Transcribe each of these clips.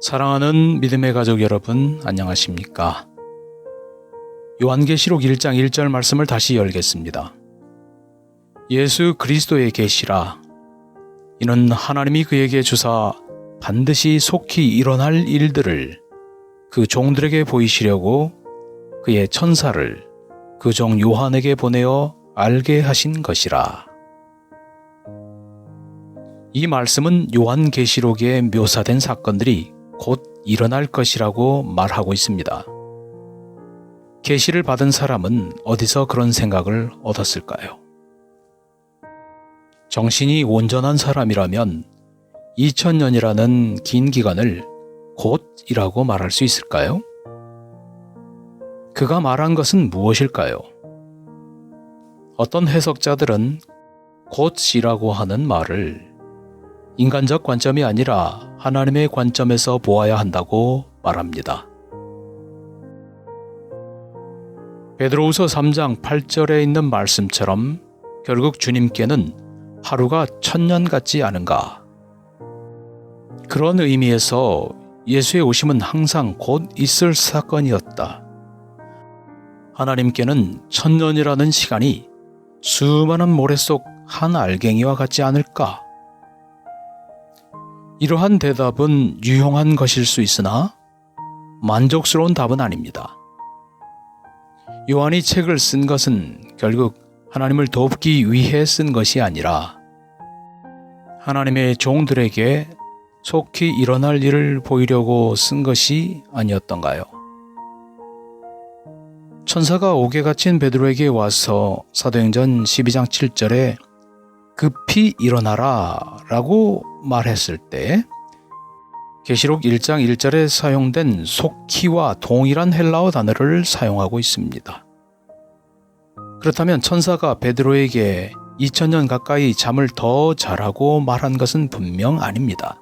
사랑하는 믿음의 가족 여러분, 안녕하십니까? 요한계시록 1장 1절 말씀을 다시 열겠습니다. 예수 그리스도의 계시라. 이는 하나님이 그에게 주사 반드시 속히 일어날 일들을 그 종들에게 보이시려고 그의 천사를 그 종 요한에게 보내어 알게 하신 것이라. 이 말씀은 요한계시록에 묘사된 사건들이 곧 일어날 것이라고 말하고 있습니다. 계시를 받은 사람은 어디서 그런 생각을 얻었을까요? 정신이 온전한 사람이라면 2000년이라는 긴 기간을 곧이라고 말할 수 있을까요? 그가 말한 것은 무엇일까요? 어떤 해석자들은 곧이라고 하는 말을 인간적 관점이 아니라 하나님의 관점에서 보아야 한다고 말합니다. 베드로우서 3장 8절에 있는 말씀처럼 결국 주님께는 하루가 천년 같지 않은가. 그런 의미에서 예수의 오심은 항상 곧 있을 사건이었다. 하나님께는 천년이라는 시간이 수많은 모래 속 한 알갱이와 같지 않을까? 이러한 대답은 유용한 것일 수 있으나 만족스러운 답은 아닙니다. 요한이 책을 쓴 것은 결국 하나님을 돕기 위해 쓴 것이 아니라 하나님의 종들에게 속히 일어날 일을 보이려고 쓴 것이 아니었던가요? 천사가 옥에 갇힌 베드로에게 와서 사도행전 12장 7절에 급히 일어나라 라고 말했을 때 계시록 1장 1절에 사용된 속히와 동일한 헬라어 단어를 사용하고 있습니다. 그렇다면 천사가 베드로에게 2000년 가까이 잠을 더 자라고 말한 것은 분명 아닙니다.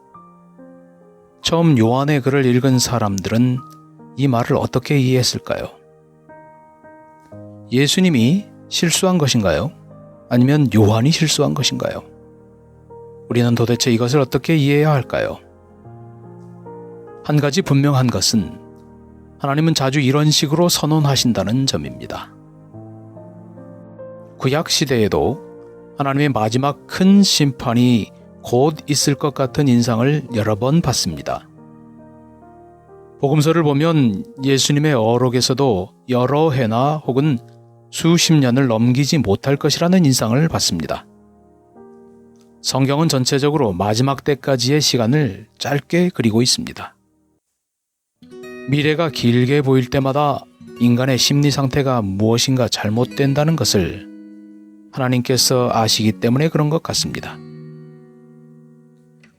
처음 요한의 글을 읽은 사람들은 이 말을 어떻게 이해했을까요? 예수님이 실수한 것인가요? 아니면 요한이 실수한 것인가요? 우리는 도대체 이것을 어떻게 이해해야 할까요? 한 가지 분명한 것은 하나님은 자주 이런 식으로 선언하신다는 점입니다. 구약 시대에도 하나님의 마지막 큰 심판이 곧 있을 것 같은 인상을 여러 번 받습니다. 복음서를 보면 예수님의 어록에서도 여러 해나 혹은 수십 년을 넘기지 못할 것이라는 인상을 받습니다. 성경은 전체적으로 마지막 때까지의 시간을 짧게 그리고 있습니다. 미래가 길게 보일 때마다 인간의 심리 상태가 무엇인가 잘못된다는 것을 하나님께서 아시기 때문에 그런 것 같습니다.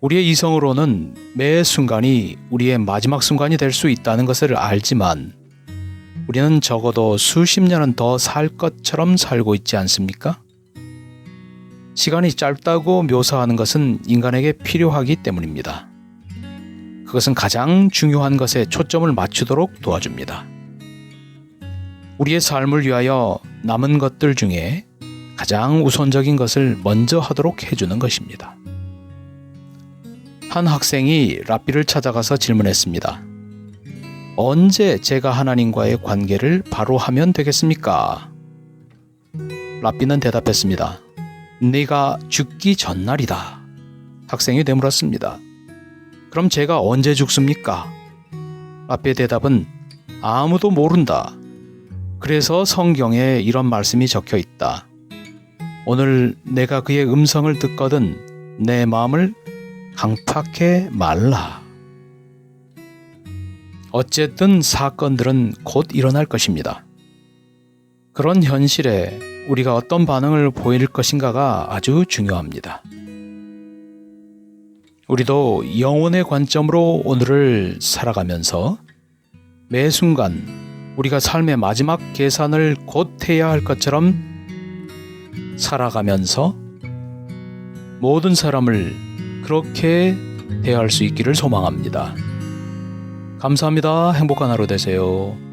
우리의 이성으로는 매 순간이 우리의 마지막 순간이 될 수 있다는 것을 알지만 우리는 적어도 수십 년은 더 살 것처럼 살고 있지 않습니까? 시간이 짧다고 묘사하는 것은 인간에게 필요하기 때문입니다. 그것은 가장 중요한 것에 초점을 맞추도록 도와줍니다. 우리의 삶을 위하여 남은 것들 중에 가장 우선적인 것을 먼저 하도록 해주는 것입니다. 한 학생이 랍비를 찾아가서 질문했습니다. 언제 제가 하나님과의 관계를 바로 하면 되겠습니까? 랍비는 대답했습니다. 네가 죽기 전날이다. 학생이 되물었습니다. 그럼 제가 언제 죽습니까? 랍비의 대답은 아무도 모른다. 그래서 성경에 이런 말씀이 적혀 있다. 오늘 내가 그의 음성을 듣거든 내 마음을 강팍해 말라. 어쨌든 사건들은 곧 일어날 것입니다. 그런 현실에 우리가 어떤 반응을 보일 것인가가 아주 중요합니다. 우리도 영혼의 관점으로 오늘을 살아가면서 매 순간 우리가 삶의 마지막 계산을 곧 해야 할 것처럼 살아가면서 모든 사람을 그렇게 대할 수 있기를 소망합니다. 감사합니다. 행복한 하루 되세요.